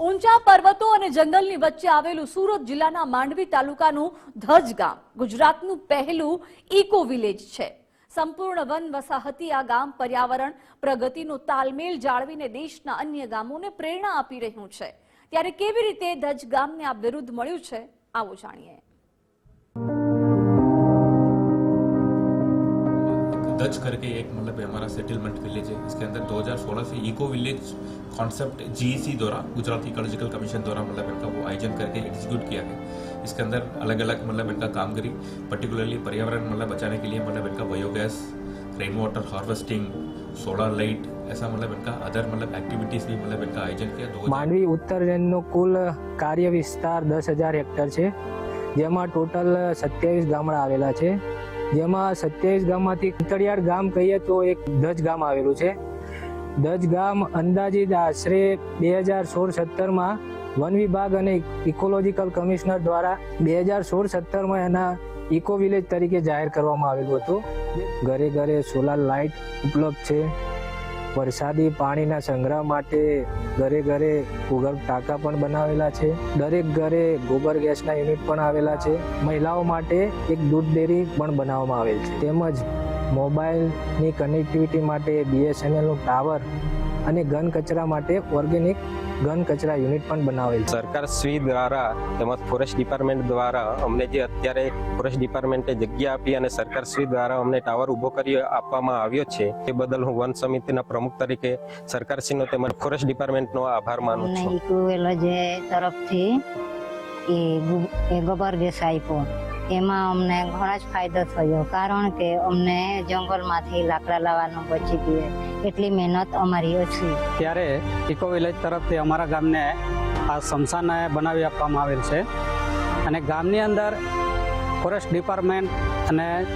ઊંચા પર્વતો અને જંગલની વચ્ચે આવેલું સુરત જિલ્લાના માંડવી તાલુકાનું ધજ ગામ ગુજરાતનું પહેલું ઇકો વિલેજ છે. સંપૂર્ણ વન વસાહતી આ ગામ પર્યાવરણ, પ્રગતિનો તાલમેલ જાળવીને દેશના અન્ય ગામોને પ્રેરણા આપી રહ્યું છે. ત્યારે કેવી રીતે ધજ ગામને આ વિરુદ્ધ મળ્યું છે, આવો જાણીએ. दज करके एक मतलब हमारा सेटलमेंट विलेज है इसके अंदर 2016 से इको विलेज कॉन्सेप्ट जीईसी द्वारा गुजरात इकोलॉजिकल कमीशन द्वारा मतलब इनका वो आयोजन करके एग्जीक्यूट किया गया इसके अंदर अलग अलग मतलब इनका कामगिरी पर्टिकुलरली पर्यावरण मतलब बचाने के लिए मतलब इनका biogas rain water harvesting solar light ऐसा मतलब इनका अदर मतलब एक्टिविटीज भी मतलब इनका आयोजन किया दो માંડવી ઉત્તર રેન્જનો કુલ કાર્ય વિસ્તાર દસ હજાર હેક્ટર છે જેમાં ટોટલ સત્યાવીસ ગામડા આવેલા છે જેમાં સત્યાવીસ ગામમાંથી અંતરિયાળ ગામ કહીએ તો એક દજ ગામ આવેલું છે. દજ ગામ અંદાજિત આશરે બે હજાર સોળ સત્તરમાં વન વિભાગ અને ઇકોલોજીકલ કમિશનર દ્વારા બે હજાર સોળ સત્તરમાં એના ઇકો વિલેજ તરીકે જાહેર કરવામાં આવેલું હતું. ઘરે ઘરે સોલાર લાઇટ ઉપલબ્ધ છે. વરસાદી પાણીના સંગ્રહ માટે ઘરે ઘરે ભૂગર્ભ ટાંકા પણ બનાવેલા છે. દરેક ઘરે ગોબર ગેસના યુનિટ પણ આવેલા છે. મહિલાઓ માટે એક દૂધ ડેરી પણ બનાવવામાં આવેલ છે. તેમજ મોબાઈલની કનેક્ટિવિટી માટે બીએસએનએલનું ટાવર અને ઘન કચરા માટે ઓર્ગેનિક ઘન કચરા યુનિટ પણ બનાવેલ સરકાર શ્રી દ્વારા તેમજ ફોરેસ્ટ ડિપાર્ટમેન્ટ દ્વારા અમને જે અત્યારે ફોરેસ્ટ ડિપાર્ટમેન્ટે જગ્યા આપી અને સરકાર શ્રી દ્વારા અમને ટાવર ઊભો કરી આપવામાં આવ્યો છે તે બદલ હું વન સમિતિના પ્રમુખ તરીકે સરકારશ્રીનો તેમજ ફોરેસ્ટ ડિપાર્ટમેન્ટનો આભાર માનું છું. જે તરફથી એ એ ગોબર ગેસ આપ્યો એમાં અમને ઘણો જ ફાયદો થયો. કારણ કે અમને જંગલમાંથી લાકડા લાવવાનું બચી ગયું. એટલી મહેનત અમારી ઓછી. ત્યારે ઇકો વિલેજ તરફથી અમારા ગામને આ સ્મશાન બનાવી આપવામાં આવેલ છે. અને ગામની અંદર ફોરેસ્ટ ડિપાર્ટમેન્ટ અને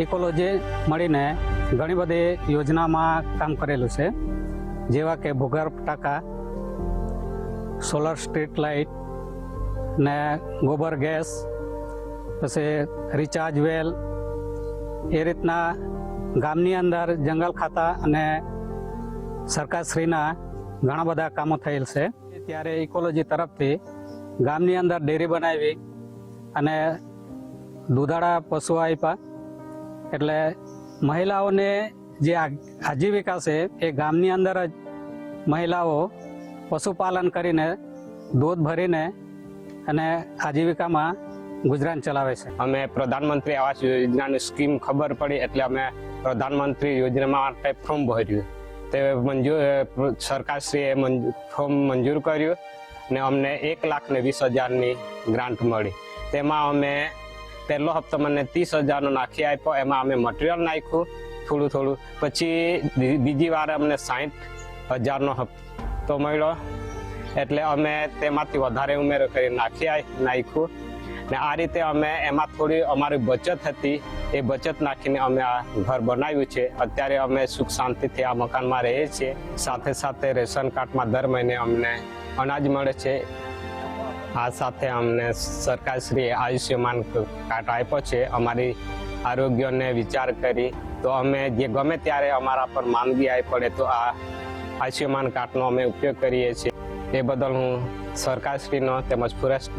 ઇકોલોજી મળીને ઘણી બધી યોજનામાં કામ કરેલું છે. જેવા કે ભૂગર્ભ ટાંકા, સોલર સ્ટ્રીટ લાઇટ ને ગોબર ગેસ પછી રિચાર્જ વેલ એ રીતના ગામની અંદર જંગલ ખાતા અને સરકારશ્રીના ઘણા બધા કામો થયેલ છે. ત્યારે ઇકોલોજી તરફથી ગામની અંદર ડેરી બનાવી અને દૂધાળા પશુઓ આપ્યા એટલે મહિલાઓને જે આજીવિકા છે, એ ગામની અંદર જ મહિલાઓ પશુપાલન કરીને દૂધ ભરીને અને આજીવિકામાં ગુજરાન ચલાવે છે. અમે પ્રધાનમંત્રી આવાસ યોજનાની સ્કીમ ખબર પડી એટલે અમે પ્રધાનમંત્રી યોજના માટે ફોર્મ ભર્યું. તે મંજૂર સરકારશ્રીએ ફોર્મ મંજૂર કર્યું ને અમને એક લાખ ને વીસ હજારની ગ્રાન્ટ મળી. તેમાં અમે પહેલો હપ્તો મને ત્રીસ હજારનો નાખી આપ્યો, એમાં અમે મટીરિયલ નાખ્યું, થોડું થોડું. પછી બીજી વાર અમને સાઠ હજારનો હપ્તો મળ્યો. એટલે અમે તેમાંથી વધારે ઉમેરો કરી નાખી નાખ્યું. ને આ રીતે અમે એમાં થોડી અમારી બચત હતી. એ બચત નાખીને અમે આ ઘર બનાવ્યું છે. અત્યારે અમે સુખ શાંતિથી આ મકાનમાં રહીએ છીએ. સાથે સાથે રેશન કાર્ડમાં દર મહિને અમને અનાજ મળે છે. આ સાથે અમને સરકારશ્રીએ આયુષ્યમાન કાર્ડ આપ્યો છે. અમારી આરોગ્યને વિચાર કરી તો અમે જે ગમે ત્યારે અમારા પર માંદગી આવી પડે તો આ આયુષ્યમાન કાર્ડનો અમે ઉપયોગ કરીએ છીએ. એ બદલ હું સરકારશ્રીનો તેમજ ફોરેસ્ટ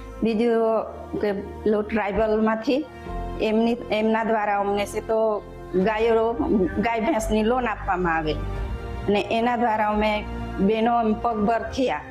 બીજું કે ટ્રાઇબલમાંથી, એમની, એમના દ્વારા અમને છે તો ગાયો, ગાય ભેંસની લોન આપવામાં આવે અને એના દ્વારા અમે બહેનો પગભર થયા.